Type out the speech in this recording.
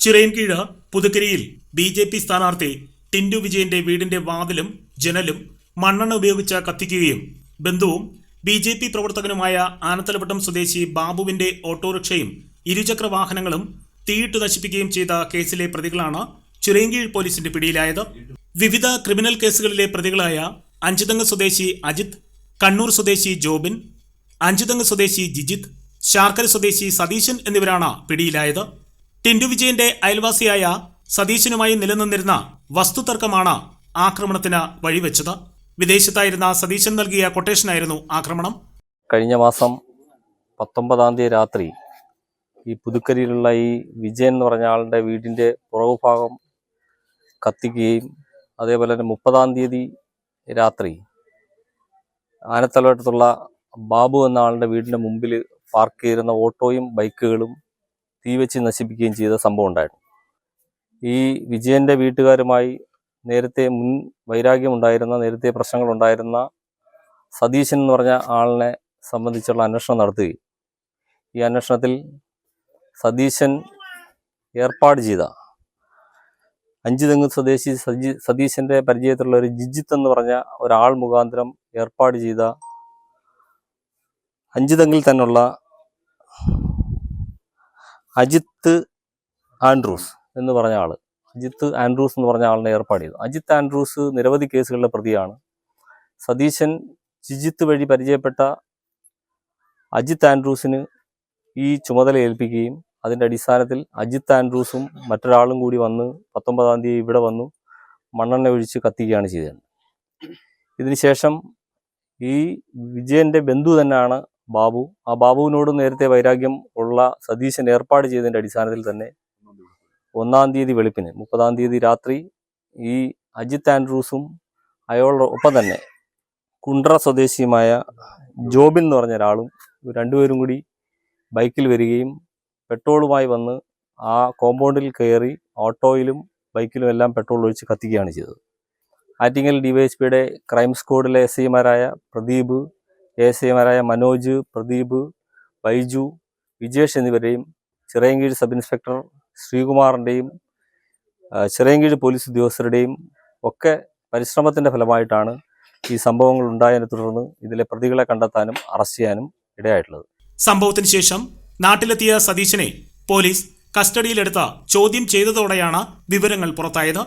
ചിറയൻകീഴ് പുതുക്കരിയിൽ B J P സ്ഥാനാർത്ഥി ടിൻഡു വിജയന്റെ വീടിന്റെ വാതിലും ജനലും മണ്ണെണ്ണ ഉപയോഗിച്ച് കത്തിക്കുകയും ബന്ധുവും ബി ജെ പി പ്രവർത്തകനുമായ ആനത്തലവട്ടം സ്വദേശി ബാബുവിന്റെ ഓട്ടോറിക്ഷയും ഇരുചക്ര വാഹനങ്ങളും തീയിട്ട് നശിപ്പിക്കുകയും ചെയ്ത കേസിലെ പ്രതികളാണ് ചിറയൻകീഴ് പോലീസിന്റെ പിടിയിലായത്. വിവിധ ക്രിമിനൽ കേസുകളിലെ പ്രതികളായ അഞ്ചുതങ്ങ് സ്വദേശി അജിത് കണ്ണൂർ സ്വദേശി ജോബിൻ അഞ്ചുതങ്ങ് സ്വദേശി ജിജിത്ത് ശാർക്കര സ്വദേശി സതീശൻ എന്നിവരാണ് പിടിയിലായത്. ടിൻഡു വിജയന്റെ അയൽവാസിയായ സതീശനുമായി നിലനിന്നിരുന്ന വസ്തുതർക്കമാണ് ആക്രമണത്തിന് വഴിവെച്ചത്. വിദേശത്തായിരുന്ന സതീശൻ നൽകിയ കൊട്ടേഷനായിരുന്നു ആക്രമണം. കഴിഞ്ഞ മാസം പത്തൊമ്പതാം തീയതി രാത്രി ഈ പുതുക്കരിയിലുള്ള ഈ വിജയൻ എന്ന് പറഞ്ഞ ആളുടെ വീടിന്റെ പുറകുഭാഗം കത്തിക്കുകയും അതേപോലെ തന്നെ മുപ്പതാം തീയതി രാത്രി ആനത്തലവട്ടത്തുള്ള ബാബു എന്ന ആളുടെ വീടിന്റെ മുമ്പിൽ പാർക്ക് ചെയ്തിരുന്ന ഓട്ടോയും ബൈക്കുകളും തീവെച്ച് നശിപ്പിക്കുകയും ചെയ്ത സംഭവം ഉണ്ടായിരുന്നു. ഈ വിജയന്റെ വീട്ടുകാരുമായി നേരത്തെ മുൻ വൈരാഗ്യമുണ്ടായിരുന്ന നേരത്തെ പ്രശ്നങ്ങളുണ്ടായിരുന്ന സതീശൻ എന്ന് പറഞ്ഞ ആളിനെ സംബന്ധിച്ചുള്ള അന്വേഷണം നടത്തുകയും ഈ അന്വേഷണത്തിൽ സതീശൻ ഏർപ്പാട് ചെയ്ത അഞ്ചുതെങ്ങ് സ്വദേശി സജി സതീശന്റെ പരിചയത്തിലുള്ള ഒരു ജിജിത്ത് എന്ന് പറഞ്ഞ ഒരാൾ മുഖാന്തരം ഏർപ്പാട് ചെയ്ത അഞ്ചുതെങ്ങിൽ തന്നെയുള്ള അജിത്ത് ആൻഡ്രൂസ് എന്ന് പറഞ്ഞ ആൾ. അജിത്ത് ആൻഡ്രൂസ് എന്ന് പറഞ്ഞ ആളിനെ ഏർപ്പാട് ചെയ്തു. അജിത്ത് ആൻഡ്രൂസ് നിരവധി കേസുകളിലെ പ്രതിയാണ്. സതീശൻ ജിജിത്ത് വഴി പരിചയപ്പെട്ട അജിത്ത് ആൻഡ്രൂസിന് ഈ ചുമതല ഏൽപ്പിക്കുകയും അതിന്റെ അടിസ്ഥാനത്തിൽ അജിത്ത് ആൻഡ്രൂസും മറ്റൊരാളും കൂടി വന്ന് പത്തൊമ്പതാം തീയതി ഇവിടെ വന്നു മണ്ണെണ്ണ ഒഴിച്ച് കത്തിക്കുകയാണ് ചെയ്തത്. ഇതിനുശേഷം ഈ വിജയന്റെ ബന്ധു തന്നെയാണ് ബാബു. ആ ബാബുവിനോട് നേരത്തെ വൈരാഗ്യം ഉള്ള സതീശൻ ഏർപ്പാട് ചെയ്തതിന്റെ അടിസ്ഥാനത്തിൽ തന്നെ ഒന്നാം തീയതി വെളുപ്പിന് മുപ്പതാം തീയതി രാത്രി ഈ അജിത് ആൻഡ്രൂസും അയാളുടെ ഒപ്പം തന്നെ കുണ്ട്ര സ്വദേശിയുമായ ജോബിൻ എന്ന് പറഞ്ഞ ഒരാളും രണ്ടുപേരും കൂടി ബൈക്കിൽ വരികയും പെട്രോളുമായി വന്ന് ആ കോമ്പൗണ്ടിൽ കയറി ഓട്ടോയിലും ബൈക്കിലും എല്ലാം പെട്രോൾ ഒഴിച്ച് കത്തിക്കുകയാണ് ചെയ്തത്. ആറ്റിങ്ങൽ ഡിവൈഎസ്പിയുടെ ക്രൈം സ്ക്വാഡിലെ എസ് ഐമാരായ പ്രദീപ് എസ് ഐമാരായ മനോജ് പ്രദീപ് ബൈജു വിജേഷ് എന്നിവരെയും ചിറയൻകീഴ് സബ് ഇൻസ്പെക്ടർ ശ്രീകുമാറിന്റെയും ചിറയൻകീഴ് പോലീസ് ഉദ്യോഗസ്ഥരുടെയും ഒക്കെ പരിശ്രമത്തിന്റെ ഫലമായിട്ടാണ് ഈ സംഭവങ്ങൾ ഉണ്ടായതിനെ തുടർന്ന് ഇതിലെ പ്രതികളെ കണ്ടെത്താനും അറസ്റ്റ് ചെയ്യാനും ഇടയായിട്ടുള്ളത്. സംഭവത്തിന് ശേഷം നാട്ടിലെത്തിയ സതീശനെ പോലീസ് കസ്റ്റഡിയിലെടുത്ത ചോദ്യം ചെയ്തതോടെയാണ് വിവരങ്ങൾ പുറത്തായത്.